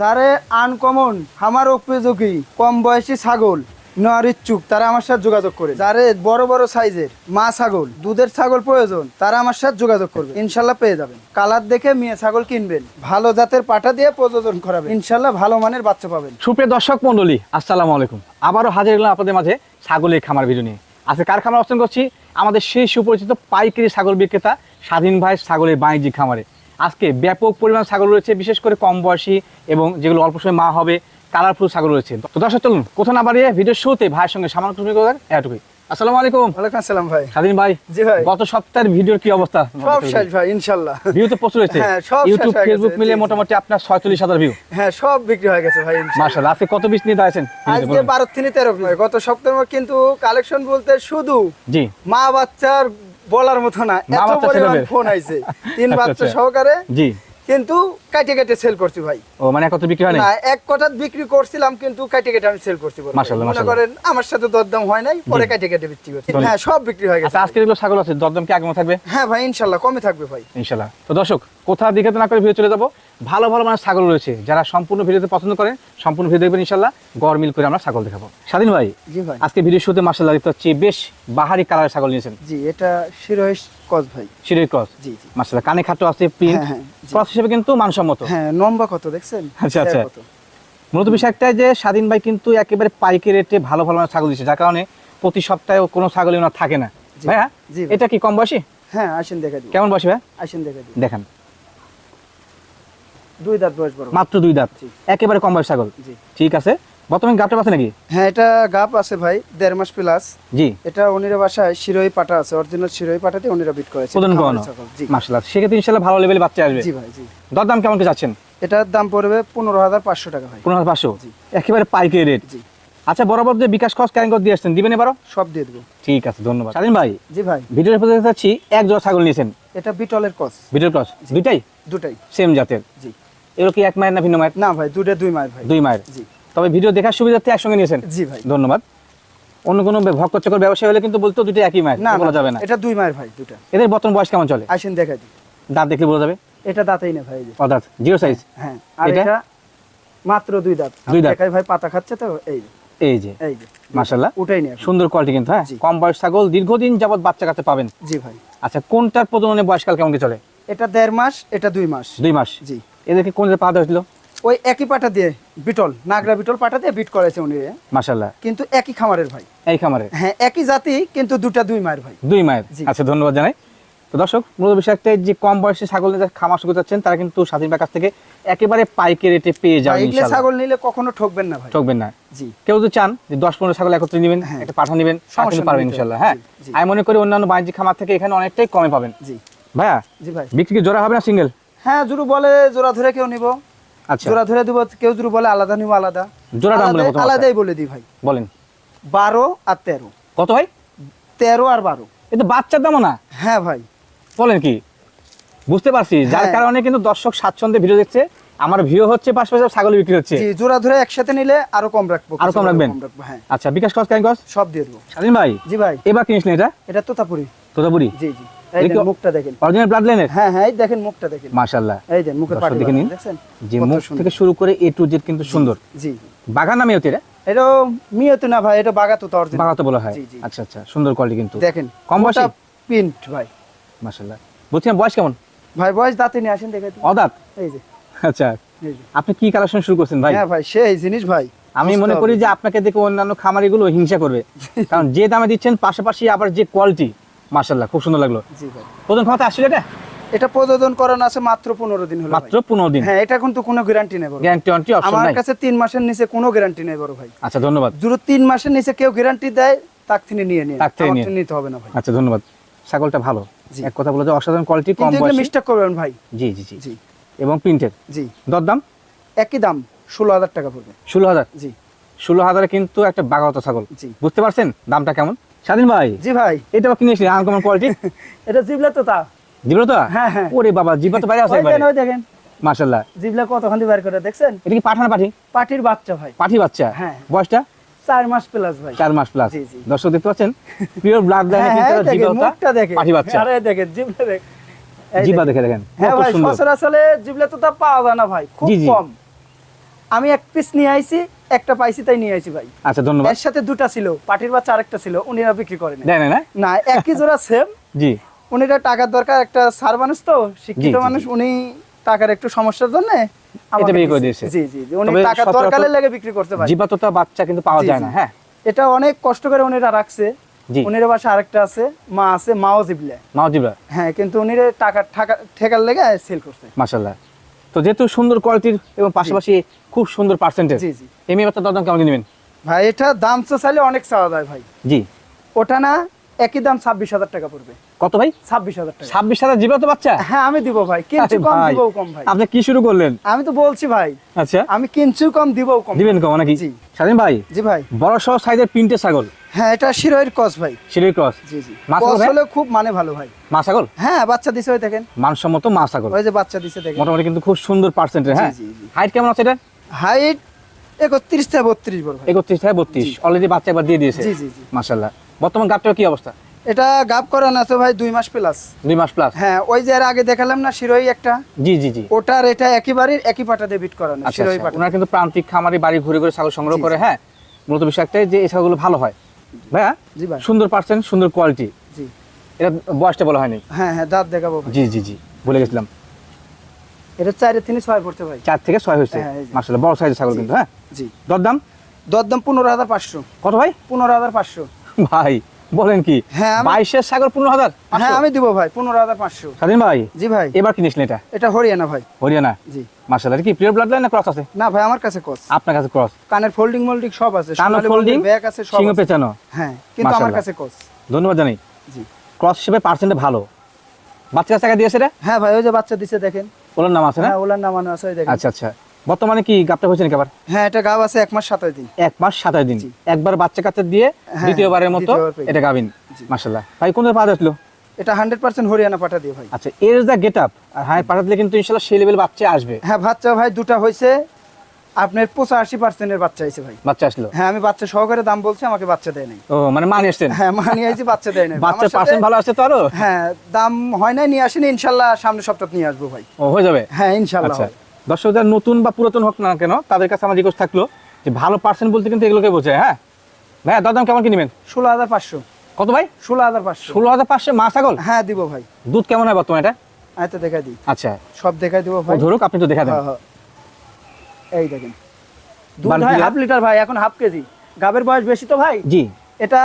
যারে আনকমন আমার উপযোগী, কম বয়সী ছাগল নেওয়ার ইচ্ছুক, তারা আমার সাথে যোগাযোগ করে। যারে বড় বড় সাইজের মা ছাগল, দুধের ছাগল প্রয়োজন, তারা আমার সাথে যোগাযোগ করবে। ইনশাল্লাহ পেয়ে যাবেন। কালার দেখে মেয়ে ছাগল কিনবেন। ভালো জাতের পাটা দিয়ে প্রযোজন করাবেন। ইনশাল্লাহ ভালো মানের বাচ্চা পাবেন। সুপ্রিয় দর্শক মন্ডলী আসসালামু আলাইকুম। আবারও হাজির হলাম আপনাদের মাঝে ছাগলের খামার ভিডিও নিয়ে। আজকে কার খামার অবস্থান করছি আমাদের সেই সুপরিচিত পাইকারি ছাগল বিক্রেতা স্বাধীন ভাই ছাগলের বাণিজ্যিক খামারে। আজকে ব্যাপক পরিমাণ ছাগল রয়েছে বিশেষ করে কম বয়সী এবং যেগুলো অল্প সময় মা হবে কালারফুল ছাগল রয়েছে। তো দর্শক চলুন কোথাও না বাড়িয়ে ভিডিওর শুরুতে ভাইয়ের সঙ্গে সামান্য এটুকুই আসসালামু আলাইকুম। ওয়ালাইকুম আসসালাম ভাই। স্বাধীন ভাই জি ভাই। গত সপ্তাহের ভিডিওর কি অবস্থা? সব শেষ ভাই ইনশাল্লাহ। ভিউ তো প্রচুর হয়েছে হ্যাঁ, সব ইউটিউব ফেসবুক মিলে জি, জি। মোটামুটি আপনার ছয়চল্লিশ হাজার ভিউ হ্যাঁ সব বিক্রি হয়ে গেছে ভাই আজকে কত পিস নিয়ে দাঁড়াইছেন? আজকে বারো থেকে তেরো পিস। গত সপ্তাহে কিন্তু কালেকশন বলতে শুধু জি। মা বাচ্চার বলার মতো না এত পরিমাণ ফোন আইছে। তিন আচ্ছা, বাচ্চা আচ্ছা। সহকারে জি। কিন্তু কাটে কেটে সেল করছি ভাই। ও মানে একত্র বিক্রি হয় না এক কথা বিক্রি করছিলাম কিন্তু কাটে কেটে আমি সেল করছি মাশাআল্লাহ, মনে করেন আমার সাথে দরদাম হয় নাই পরে কাটে কেটে বিক্রি করছি। হ্যাঁ সব বিক্রি হয়ে গেছে। আচ্ছা আজকে যেগুলো ছাগল আছে দরদাম কি আগমন থাকবে? হ্যাঁ ভাই ইনশাল্লাহ কমে থাকবে ভাই। ইনশাল্লাহ তো দর্শক কোথাও দিকে না করে ভিডিও চলে যাব? ভালো ভালো মানে ছাগল রয়েছে। যারা সম্পূর্ণ ভিডিওতে পছন্দ করেন সম্পূর্ণ ভিডিও দেখবেন ইনশাল্লাহ গড় মিল করে আমরা ছাগল দেখাবো। স্বাধীন ভাই জি ভাই। আজকে ভিডিও শুরুতে মার্শাল্লাহ দেখতে পাচ্ছি বেশ বাহারি কালারের ছাগল নিয়েছেন। জি এটা শিরোহেশ কজ ভাই। শিরের ক্রস জি জি। মার্শাল্লাহ কানে খাটো আছে প্রিন্ট। হ্যাঁ, হ্যাঁ। ক্রস হিসেবে কিন্তু মানসম্মত। হ্যাঁ নম্বা কত দেখছেন? আচ্ছা, আচ্ছা। মূলত বিষয় একটাই যে স্বাধীন ভাই কিন্তু একেবারে পাইকারি রেটে ভালো ভালো ছাগল দিচ্ছে যার কারণে প্রতি সপ্তাহে কোনো ছাগল ওনার থাকে না। ভাইয়া এটা কি কম বয়সী? হ্যাঁ আসেন দেখা দিই। কেমন বয়সী ভাই? আসেন দেখা দিই। দেখান। দুই দাঁত বয়স বড়। মাত্র দুই দাঁত। একেবারে কম বয়স ছাগল। ঠিক আছে? বর্তমানে গাপটা আছে নাকি? হ্যাঁ এটা গাপ আছে ভাই দেড় মাস প্লাস জি। এটা অনিরা বাসায় শিরোই পাটা আছে অরিজিনাল শিরোই পাটাতে অনিরা বিট করেছে। প্রদান করানো। ছাগল, সেক্ষেত্রে ইনশাল্লাহ ভালো লেভেলে বাচ্চা আসবে। জি ভাই জি। দরদাম কেমন কি যাচ্ছেন এটার দাম পড়বে পনেরো হাজার পাঁচশো টাকা ভাই। পনেরো হাজার পাঁচশো? একেবারে পাইকারি রেট জি। আচ্ছা বরাবর যে বিকাশ খরচ ক্যারিং করে দিয়ে আসছেন দিবেন এবারও? সব দিয়ে দেবো। ঠিক আছে ধন্যবাদ। স্বাধীন ভাই জি ভাই। ভিডিওর প্রতি পাচ্ছি এক জোড়া ছাগল নিয়েছেন। এটা বিটলের কস ভিডিওর ক্রস দুইটাই? দুটাই। সেম জাতের। জি। এগুলো কি এক মায়ের না ভিন্ন মায়ের? না ভাই দুটা দুই মাস ভাই। দুই মায়ের। জি। তবে ভিডিও দেখার সুবিধার্থে একসঙ্গে নিয়েছেন? জি ভাই। ধন্যবাদ। অন্য কোনো ভক্ত চকর ব্যবসায়ী হলে কিন্তু বলতো দুটো একই মায়ের না বলা যাবে না। এটা দুই মায়ের ভাই দুটা। এদের বর্তমান বয়স কেমন চলে? আসেন দেখা দিই। দাঁত দেখলে বোঝা যাবে? এটা দাঁতেই না ভাই যে। অর্থাৎ জিরো সাইজ হ্যাঁ আর এটা? মাত্র দুই দাঁত। দুই দাঁত। দেখাই ভাই পাতা খাচ্ছে তো এই যে, এই যে। এই যে। মাশাল্লাহ উঠাই নি এখন। সুন্দর কোয়ালিটি কিন্তু হ্যাঁ? কম বয়স ছাগল দীর্ঘদিন যাবত বাচ্চা কাছে পাবেন। জি ভাই। আচ্ছা কোনটার প্রজননে বয়সকাল কেমন কি চলে? এটা দেড় মাস এটা দুই মাস। দুই মাস। জি। এদেরকে কোন জায়গায় পাওয়া হয়েছিল ওই একই পাটা দিয়ে বিটল নাগরা বিটল পাটা দিয়ে বিট করেছে উনি। মাশাল্লাহ কিন্তু একই খামারের ভাই। এই খামারে? হ্যাঁ একই জাতি কিন্তু দুটা দুই মায়ের ভাই। দুই মায়ের। আচ্ছা ধন্যবাদ জানাই। তো দর্শক মূলত বিষয় যে কম বয়সে ছাগল নিয়ে খামার শুরু যাচ্ছেন তারা কিন্তু স্বাধীন কাছ থেকে একেবারে পাইকারি রেটে পেয়ে যাবেন ইনশাআল্লাহ। ছাগল নিলে কখনো ঠকবেন না ভাই। ঠকবেন না। জি। কেউ যদি চান যে দশ পনেরো ছাগল একত্রে নেবেন হ্যাঁ। একটা পাঠা নেবেন সমস্যা পারবেন নিতে ইনশাল্লাহ হ্যাঁ। আমি মনে করি অন্যান্য বাণিজ্যিক খামার থেকে এখানে অনেকটাই কমে পাবেন। জি। ভাইয়া জি ভাই। বিক্রি কি জোড়া হবে না সিঙ্গেল? হ্যাঁ জুরু বলে জোড়া ধরে কেউ নিব। জোড়া ধরে দিব কেউ জুরু বলে আলাদা নিব আলাদা। জোড়া দাম বলে আলাদাই- বলে দিই ভাই। বলেন। বারো আর তেরো। কত ভাই? তেরো আর বারো। এ তো বাচ্চার দামও না। হ্যাঁ ভাই। বলেন কি? বুঝতে পারছি। যার হ্যাঁ। কারণে কিন্তু দর্শক স্বাচ্ছন্দ্যে ভিডিও দেখছে। আমার ভিউ হচ্ছে পাশাপাশি ছাগল বিক্রি হচ্ছে। জি জোড়া ধরে একসাথে নিলে আরও কম রাখব আরও কম রাখবেন? হ্যাঁ। আচ্ছা বিকাশ কস কেন কস? সব দিয়ে দেবো। স্বাধীন ভাই? জি ভাই। এবার কিনিসলেন এটা? এটা তোতাপুরি। তোতাপুরি? জি জি। মুখটা দেখেন। অরিজিনাল ব্লাড লাইনের হ্যাঁ হ্যাঁ এই দেখেন মুখটা দেখেন। মাশাআল্লাহ। এই দেন মুখের পাটি দেখে যে মুখ থেকে শুরু করে এ টু জেড কিন্তু সুন্দর। জি। বাগান নামে হতে এটা এটা মিয়তে না ভাই এটা বাগা তোতা অরিজিনাল বাগাতে বলা হয়। জি, জি। আচ্ছা আচ্ছা সুন্দর কোয়ালিটি কিন্তু। দেখেন কম বয়সী? প্রিন্ট ভাই। মাশাআল্লাহ। বলছিলাম বয়স কেমন? ভাই বয়স দাঁতে নিয়ে আসেন দেখে অদাত? এই যে। আচ্ছা আপনি কি কালেকশন শুরু করছেন ভাই? হ্যাঁ ভাই সেই জিনিস ভাই। আমি মনে করি যে আপনাকে দেখে অন্যান্য খামারিগুলো হিংসা করবে। কারণ যে দামে দিচ্ছেন পাশাপাশি আবার যে কোয়ালিটি মাশাআল্লাহ খুব সুন্দর লাগল। প্রথম ক্ষমতা আসছিল এটা? এটা প্রযোজন করানো আছে মাত্র পনেরো দিন হলো মাত্র পনেরো দিন? হ্যাঁ এটা কিন্তু কোনো গ্যারান্টি নেই গ্যারান্টি ওয়ারেন্টি অপশন আমার কাছে তিন মাসের নিচে কোনো গ্যারান্টি নেই বড় ভাই। আচ্ছা ধন্যবাদ। যদি তিন মাসের নিচে কেউ গ্যারান্টি দেয় তাক থেকে নিয়ে নিয়ে তাক থেকে নিয়ে। নিতে হবে না ভাই। আচ্ছা ধন্যবাদ। ছাগলটা ভালো। এক কথা বলে যে অসাধারণ কোয়ালিটি কম এগুলো মিস্টেক করবেন ভাই। জি জি জি। এবং প্রিন্টেড জি। দরদাম? একই দাম ষোলো হাজার টাকা পড়বে। ষোলো হাজার? জি। ষোলো হাজারে কিন্তু একটা বাগাওত ছাগল। জি। বুঝতে পারছেন দামটা কেমন? স্বাধীন ভাই? জি ভাই। এটা কিনে এসেছিলেন আনকমন কোয়ালিটি এটা জিবলা তো তা। জিবলো তো? হ্যাঁ হ্যাঁ। ওরে বাবা জিবা তো বাইরে আছে একবারে দেখেন, মাশাআল্লাহ। জিবলা দিয়ে বের করে দেখছেন? এটা কি পাঠানা পাঠি? পাটির বাচ্চা ভাই। পাঠি বাচ্চা? হ্যাঁ। বয়সটা? চার মাস প্লাস ভাই। চার মাস প্লাস। দর্শক দেখতে পাচ্ছেন? পিওর ব্লাড লাইনে হ্যাঁ, কিন্তু হ্যাঁ, দেখেন, পাঠি বাচ্চা। আরে দেখেন জিবলা দেখ। দেখেন। হ্যাঁ ভাই জিবলা তো তা পাওয়া যায় না ভাই খুব। কম। আমি এক পিস নিয়ে আইছি একটা পাইছি তাই নিয়ে আইছি ভাই। আচ্ছা ধন্যবাদ। এর সাথে দুটা ছিল পাটির বাচ্চা আরেকটা ছিল উনিরা বিক্রি করেন না না? না একই জোড়া সেম জি। উনিরা টাকার দরকার একটা সার মানুষ তো শিক্ষিত মানুষ উনি টাকার একটু সমস্যার জন্য এটা বিক্রি করে দিয়েছে। জি জি উনি তবে টাকার সচরাচর দরকারে লেগে বিক্রি করতে পারে। জীবাততা বাচ্চা কিন্তু পাওয়া যায় না হ্যাঁ। এটা অনেক কষ্ট করে উনিরা রাখছে। জি। উনিরা বাসা আরেকটা আছে মা আছে মাও জিবলে। মাও হ্যাঁ কিন্তু উনিরা টাকা টাকা ঠেকার লেগে সেল করছে। মাশাল্লাহ তো যেহেতু সুন্দর কোয়ালিটির এবং পাশাপাশি খুব সুন্দর পার্সেন্টেজ জি জি। এই মেয়ে বাচ্চার দরদাম কেমন নেবেন? ভাই এটা দাম তো চাইলে অনেক চাওয়া যায় ভাই। জি। ওটা না একই দাম ছাব্বিশ হাজার টাকা পড়বে। কত ভাই? ছাব্বিশ হাজার টাকা। ছাব্বিশ হাজার জীবাত বাচ্চা? হ্যাঁ আমি দিব ভাই। কিনছু কম দিবও কম ভাই। আপনি কি শুরু করলেন? আমি তো বলছি ভাই আচ্ছা। আমি কিনছু কম দিবও কম। দিবেন কম নাকি? জি। স্বাধীন ভাই জি ভাই। বড় সহ সাইজের তিনটে ছাগল। হ্যাঁ এটা শিরোয়ের কস ভাই। সিঁড়ির ক্রস জি জি? হলে খুব মানে ভালো ভাই। মা ছাগল হ্যাঁ বাচ্চা দিছে ওই দেখেন। মানসম্মত মা ছাগল ওই যে বাচ্চা দিছে দেখেন। মোটামুটি কিন্তু খুব সুন্দর পার্সেন্টেজ হ্যাঁ। হাইট কেমন আছে এটা? হাইট একত্রিশ থেকে বত্রিশ বড় ভাই। থেকে বত্রিশ। জি। অলরেডি বাচ্চা একবার দিয়ে দিয়েছে। জি জি জি। মাশাল্লাহ বর্তমান গাপটার কি অবস্থা? এটা গাব করান আছে ভাই দুই মাস প্লাস দুই মাস প্লাস হ্যাঁ ওই যে এর আগে দেখালাম না শিরোই একটা? জি জি জি। ওটার এটা একেবারে একই পাটা দিয়ে বিট করানো আচ্ছা শিরোই আচ্ছা। পাটা। ওনারা কিন্তু প্রান্তিক খামারি বাড়ি ঘুরে ঘুরে ছাগল সংগ্রহ করে হ্যাঁ? মূলত বিষয় একটাই যে এই ছাগলগুলো ভালো হয়। ভাইয়া? জি ভাই। সুন্দর পার্সেন্ট সুন্দর কোয়ালিটি জি। এটা বয়সটা বলা হয়নি? হ্যাঁ হ্যাঁ দাঁত দেখাবো জি জি জি বলে গেছিলাম। এটা চারে তিনি ছয় পড়তে ভাই। চার থেকে ছয় হয়েছে? হ্যাঁ। মাসাল্লাহ বড় সাইজের ছাগল কিন্তু হ্যাঁ? জি। দরদাম? দরদাম পনেরো হাজার পাঁচশো। কত ভাই? পনেরো হাজার পাঁচশো। ভাই বলেন কি? হ্যাঁ, বাইশের ছাগল পনেরো হাজার হ্যাঁ আমি দিব ভাই পনেরো হাজার পাঁচশো। স্বাধীন ভাই? জি ভাই। এবার কিনেছিলেন এটা? এটা হরিয়ানা ভাই। হরিয়ানা? জি। মাসাল্লাহ কি প্রিয় ব্লাড লাইন ক্রস আছে? না ভাই আমার কাছে আপনার কাছে ক্রস কানের ফোল্ডিং মোল্ডিং সব আছে কানো ফোল্ডিং ব্যাগ আছে সব সিংহ আছে। হ্যাঁ কিন্তু আমার কাছে ধন্যবাদ জানাই। জি। ক্রস হিসেবে পার্সেন্টে ভালো। বাচ্চা কাছে টাকা দিয়েছে রে হ্যাঁ ভাই ওই যে বাচ্চা দেখেন। ওনার নাম আছে না? হ্যাঁ ওলার আছে দেখেন। আচ্ছা আচ্ছা। বর্তমানে কি গাপটা হয়েছে নাকি আবার? হ্যাঁ এটা গাব আছে এক মাস সাতাশ দিন। এক মাস সাতাশ দিন। একবার বাচ্চা কাচ্চা দিয়ে হ্যাঁ, দ্বিতীয়বারের মতো এটা গাবিন। মাসাল্লাহ ভাই কোন পাওয়া যাচ্ছিল? এটা হান্ড্রেড পার্সেন্ট হরিয়ানা পাঠা দিয়ে ভাই। আচ্ছা এর যা গেট আপ আর পাঠা দিলে কিন্তু ইনশাল্লাহ সেই লেভেল বাচ্চা আসবে। হ্যাঁ বাচ্চা ভাই দুটা হয়েছে। আপনার পঁচাশি পার্সেন্টের বাচ্চা হয়েছে ভাই। বাচ্চা আসলো? হ্যাঁ আমি বাচ্চা সহকারে দাম বলছি আমাকে বাচ্চা দেয় নাই। ও মানে মানে এসছেন হ্যাঁ মানি আইছি বাচ্চা দেয় নাই। সাথে- পার্সেন্ট ভালো আসছে তো আরও? হ্যাঁ দাম হয় নাই নিয়ে আসেনি ইনশাল্লাহ সামনে সপ্তাহ নিয়ে আসব ভাই। ও হয়ে যাবে? হ্যাঁ ইনশাল্লাহ আচ্ছা। দর্শক যারা নতুন বা পুরাতন হোক না কেন তাদের কাছে আমার রিকোয়েস্ট থাকল যে ভালো পার্সেন্ট বলতে কিন্তু এগুলোকে বোঝায় হ্যাঁ? ভাইয়া দরদাম কেমন কি নেবেন? ষোলো হাজার পাঁচশো। কত ভাই? ষোলো হাজার পাঁচশো। ষোলো হাজার পাঁচশো মা ছাগল? হ্যাঁ দিব ভাই। দুধ কেমন হয় বর্তমানে এটা? তো দেখাই দিই। আচ্ছা। সব দেখাই দিব ভাই। ধরুক আপনি তো দেখা দেন। হ্যাঁ, হ্যাঁ। এই দেখেন। দুধ হয় হাফ লিটার ভাই এখন হাফ কেজি। গাবের বয়স বেশি তো ভাই? জি। এটা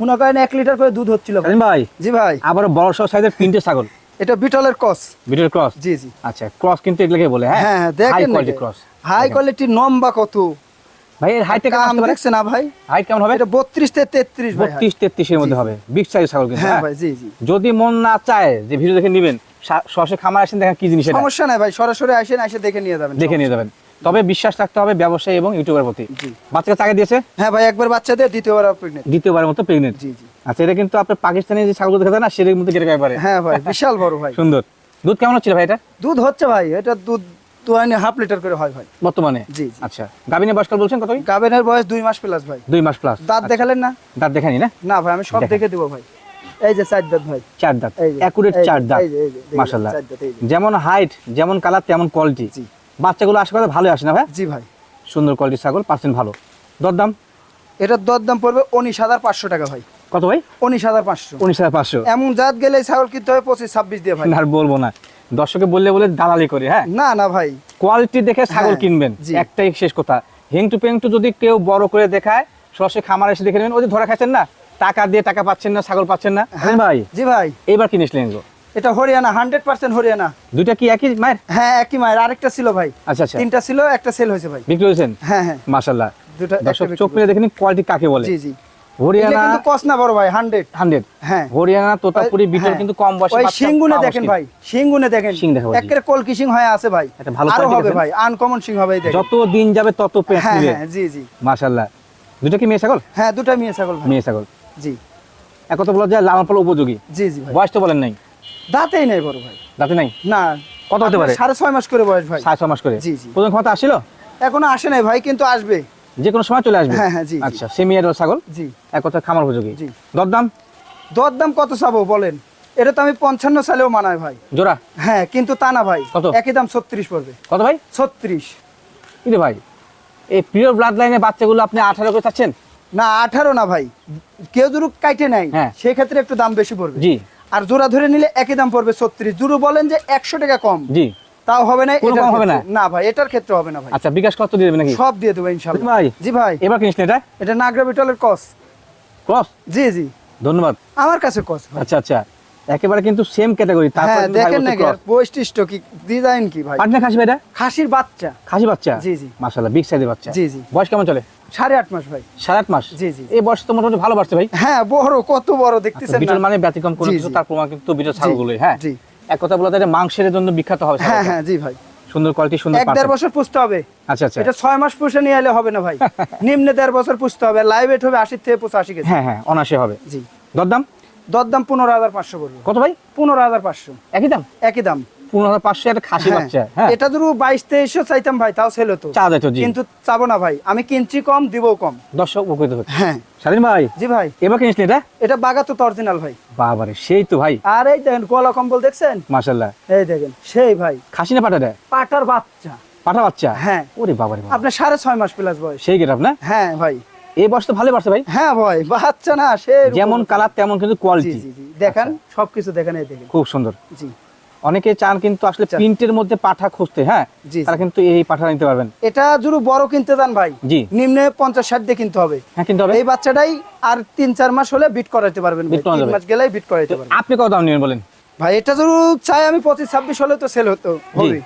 মনে করেন এক লিটার করে দুধ হচ্ছিল। ভাই। জি ভাই। আবার বড় সাইজের তিনটে ছাগল। এটা বিটলের ক্রস। বিটলের ক্রস? জি জি। আচ্ছা ক্রস কিন্তু এগুলোকে বলে হ্যাঁ? হ্যাঁ দেখেন high quality cross high quality নম্বা কত? ভাই এর হাইট কেমন কাম আসতে পারে? না ভাই? হাইট কেমন হবে? এটা বত্রিশ থেকে তেত্রিশ ভাই বত্রিশ তেত্রিশের মধ্যে হবে। বিগ সাইজ ছাগল কিন্তু হ্যাঁ হ্যাঁ? ভাই জি জি। যদি মন না চায় যে ভিডিও দেখে নেবেন সরাসরি খামার আসেন দেখেন কি জিনিস এটা। সমস্যা নাই ভাই সরাসরি আসেন এসে দেখে নিয়ে যাবেন দেখে নিয়ে যাবেন। তবে বিশ্বাস রাখতে হবে ব্যবসায়ী এবং ইউটিউবের প্রতি। বাচ্চাকে টাকা দিয়েছে? হ্যাঁ ভাই একবার বাচ্চা দিয়ে দ্বিতীয়বার প্রেগনেন্ট দ্বিতীয়বারের মতো প্রেগনেন্ট জি জি। আচ্ছা এটা কিন্তু আপনার পাকিস্তানি যে ছাগল দেখা না সেটার মধ্যে কেটে পারে হ্যাঁ ভাই বিশাল বড় ভাই। সুন্দর। দুধ কেমন হচ্ছিল ভাই এটা? দুধ হচ্ছে ভাই এটা দুধ দুয়ানি হাফ লিটার করে হয় ভাই। বর্তমানে? জি জি। আচ্ছা গাবিনের বয়সকাল বলছেন কত গাবেনের বয়স দুই মাস প্লাস ভাই। দুই মাস প্লাস দাঁত দেখালেন না? দাঁত দেখানি না? না ভাই আমি সব দেখেন। দেখে দিব ভাই। এই যে চার দাঁত ভাই। চার দাঁত। অ্যাকুরেট চার দাঁত এই যে, এই যে, এই যে, মাশাল্লাহ চার দাঁত, এই যে। যেমন হাইট যেমন কালার তেমন কোয়ালিটি বাচ্চাগুলো আশা করা ভালো আসে না ভাই? জি ভাই। সুন্দর কোয়ালিটির ছাগল পার্সেন্ট ভালো। দরদাম? এটার দর দাম পড়বে উনিশ হাজার পাঁচশো টাকা ভাই। কত ভাই? উনিশ হাজার পাঁচশো। উনিশ হাজার পাঁচশো। এমন জাত গেলে ছাগল কিনতে হবে পঁচিশ ছাব্বিশ দিয়ে ভাই। আর বলব না। দর্শকে বললে বলে দালালি করে হ্যাঁ? না না ভাই। কোয়ালিটি দেখে ছাগল হ্যাঁ, কিনবেন জি। একটাই শেষ কথা। হেংটু পেংটু যদি কেউ বড় করে দেখায় সরাসরি খামার এসে দেখে নেবেন ওই যে ধরা খাচ্ছেন না? টাকা দিয়ে টাকা পাচ্ছেন না ছাগল পাচ্ছেন না। হ্যাঁ ভাই? জি ভাই। এইবার কিনেছিলেন এটা হরিয়ানা হান্ড্রেড পার্সেন্ট হরিয়ানা। দুইটা কি একই মায়ের? হ্যাঁ একই মায়ের। আরেকটা ছিল ভাই। আচ্ছা আচ্ছা। তিনটা ছিল একটা সেল হয়েছে ভাই। বিক্রি হয়েছেন? হ্যাঁ হ্যাঁ। মাশাল্লাহ দুটা দর্শক চোখ দেখেন কোয়ালিটি কাকে বলে? জি জি। এটা হরিয়ানা কিন্তু কস বড় ভাই হান্ড্রেড হান্ড্রেড হ্যাঁ। হরিয়ানা তোতাপুরি বিটল হ্যাঁ। কিন্তু কম বয়সে ওই সিংগুনে দেখেন ভাই সিংগুনে দেখেন। শিং দেখাবো, জি। একেবারে কলকি সিং হয়ে আছে ভাই। একটা ভালো আরও হবে ভাই আনকমন সিং হবে দেখেন। যত দিন যাবে তত পেঁচ হ্যাঁ হ্যাঁ জি জি। দুটো কি মেয়ে ছাগল? হ্যাঁ দুটা মেয়ে ছাগল মেয়ে ছাগল। জি। এক কথা বলা যায় লালন পালন উপযোগী। জি জি ভাই। বয়স তো বলেন নাই। দাঁতেই নেই বড় ভাই। দাঁতে নাই? না। কত হতে পারে? সাড়ে ছয় মাস করে বয়স ভাই। সাড়ে ছ মাস করে? জি, জি। প্রথম ক্ষমতা আসছিল এখনও আসে নাই ভাই কিন্তু আসবে। যে কোনো সময় চলে আসবে? হ্যাঁ, হ্যাঁ, জি। আচ্ছা সেমি ছাগল? জি। এক কথা খামার উপযোগী। জি। দরদাম? কত চাবো বলেন? এটা তো আমি পঞ্চান্ন সালেও মানায় ভাই। জোড়া? হ্যাঁ কিন্তু তা না ভাই। কত? একই দাম ছত্রিশ পড়বে। কত ভাই? ছত্রিশ। কিন্তু ভাই এই প্রিয় ব্লাড লাইনের বাচ্চাগুলো আপনি আঠারো করে চাচ্ছেন? না আঠারো না ভাই। কেউ যদি কাইটে নেয় হ্যাঁ। সেই একটু দাম বেশি পড়বে। জি। আর জোড়া ধরে নিলে একই দাম পড়বে ছত্রিশ। জুরু বলেন যে একশো টাকা কম। জি। তাও হবে না কম হবে ক্ষেত্রে। না ভাই এটার ক্ষেত্রে হবে না ভাই। আচ্ছা বিকাশ কত দিয়ে দেবেন নাকি? সব দিয়ে দেবো ইনশাল্লাহ। ভাই জি ভাই। এবার কিনিস এটা? এটা নাগরা বিটলের কস। ক্রস জি জি। ধন্যবাদ। আমার কাছে কস আচ্ছা আচ্ছা। একেবারে কিন্তু সেম ক্যাটাগরি হ্যাঁ দেখেন না বৈশিষ্ট্য কি ডিজাইন কি ভাই? পাটনা খাসি ভাই এটা? খাসির বাচ্চা। খাসি বাচ্চা? জি, জি। মাশাআল্লাহ বিগ সাইজের বাচ্চা। জি, জি। বয়স কেমন চলে? সাড়ে আট মাস ভাই। সাড়ে আট মাস? জি, জি। এই বয়স তো মোটামুটি ভালো বাড়ছে ভাই। হ্যাঁ বড় কত বড় দেখতেছেন বিটল মানে ব্যতিক্রম কোনো কিছু তার প্রমাণ কিন্তু বিটল ছাগলগুলো হ্যাঁ। জি। এক কথা বলতে গেলে মাংসের জন্য বিখ্যাত হবে হ্যাঁ হ্যাঁ জি ভাই। সুন্দর কোয়ালিটি সুন্দর এক দেড় বছর পুষতে হবে। আচ্ছা আচ্ছা। এটা ছয় মাস পুষে নিয়ে এলে হবে না ভাই। নিম্নে দেড় বছর পুষতে হবে লাইভ এট হবে আশি থেকে পঁচাশি কেজি। হ্যাঁ হ্যাঁ হবে। জি। দরদাম? দরদাম পনেরো হাজার পাঁচশো পড়বে কত ভাই? পনেরো হাজার পাঁচশো। একই দাম? একই দাম। পনেরো হাজার পাঁচশো একটা খাসি। বাচ্চা এটা ধরু বাইশ তেইশশো চাইতাম ভাই তাও ছেলে তো চা যাইতো কিন্তু চাবো না ভাই আমি কিনছি কম দিবও কম। দর্শক উপকৃত হচ্ছে। হ্যাঁ। স্বাধীন ভাই জি ভাই। এবার কিনিস এটা? এটা বাগাতো অরিজিনাল ভাই। বাবারে সেই তো ভাই। আর এই দেখেন গলা কম্বল দেখছেন? মাশাল্লাহ। এই দেখেন সেই ভাই। খাসি না পাটা পাটার বাচ্চা। পাঠা বাচ্চা? হ্যাঁ। ওরে বাবারে আপনার সাড়ে ছয় মাস প্লাস বয়স। সেই গেট হ্যাঁ ভাই। এই বয়স তো ভালো বাড়ছে ভাই। হ্যাঁ ভাই বাচ্চা না সে যেমন কালার তেমন কিন্তু কোয়ালিটি দেখেন সবকিছু দেখেন এই দেখেন। খুব সুন্দর। জি। অনেকে চান কিন্তু আসলে প্রিন্টের মধ্যে পাঠা খুঁজতে হ্যাঁ। তারা কিন্তু এই পাঠা নিতে পারবেন। এটা যদি বড় কিনতে যান ভাই। জি। নিম্নে পঞ্চাশ ষাট দিয়ে কিনতে হবে। হ্যাঁ কিন্তু হবে। এই বাচ্চাটাই আর তিন চার মাস হলে বিট করাইতে পারবেন তিন মাস গেলেই বিট করাইতে পারবেন। আপনি কত দাম নেবেন বলেন? ভাই এটা যদি চাই আমি পঁচিশ ছাব্বিশ হলে তো সেল হতো হবে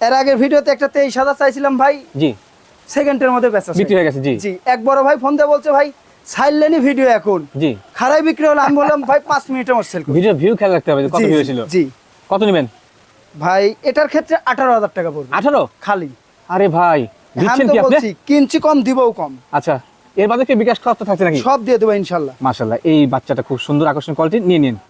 এর আগের ভিডিওতে একটা তেইশ হাজার চাইছিলাম ভাই। জি। সেকেন্ডের মধ্যে বেচা বিক্রি হয়ে গেছে জি। জি এক বড় ভাই ফোন দিয়ে বলছে ভাই সাইলেনি ভিডিও এখন। জি। খারাই বিক্রি হলো। আমি বললাম ভাই পাঁচ মিনিটের মধ্যে সেল ভিডিও ভিউ খেয়াল রাখতে হবে কত ভিউ ছিল জি। কত নেবেন? ভাই এটার ক্ষেত্রে আঠারো হাজার টাকা পড়বে। আঠারো? খালি। আরে ভাই কিঞ্চি দিচ্ছেন কি আপনি? বলছি কিনছি কম দিবও কম। আচ্ছা এর বাদে কি বিকাশ খরচ থাকছে নাকি? সব দিয়ে দেবো ইনশাল্লাহ। মাশাল্লাহ এই বাচ্চাটা খুব সুন্দর আকর্ষণ কোয়ালিটি নিয়ে নিন।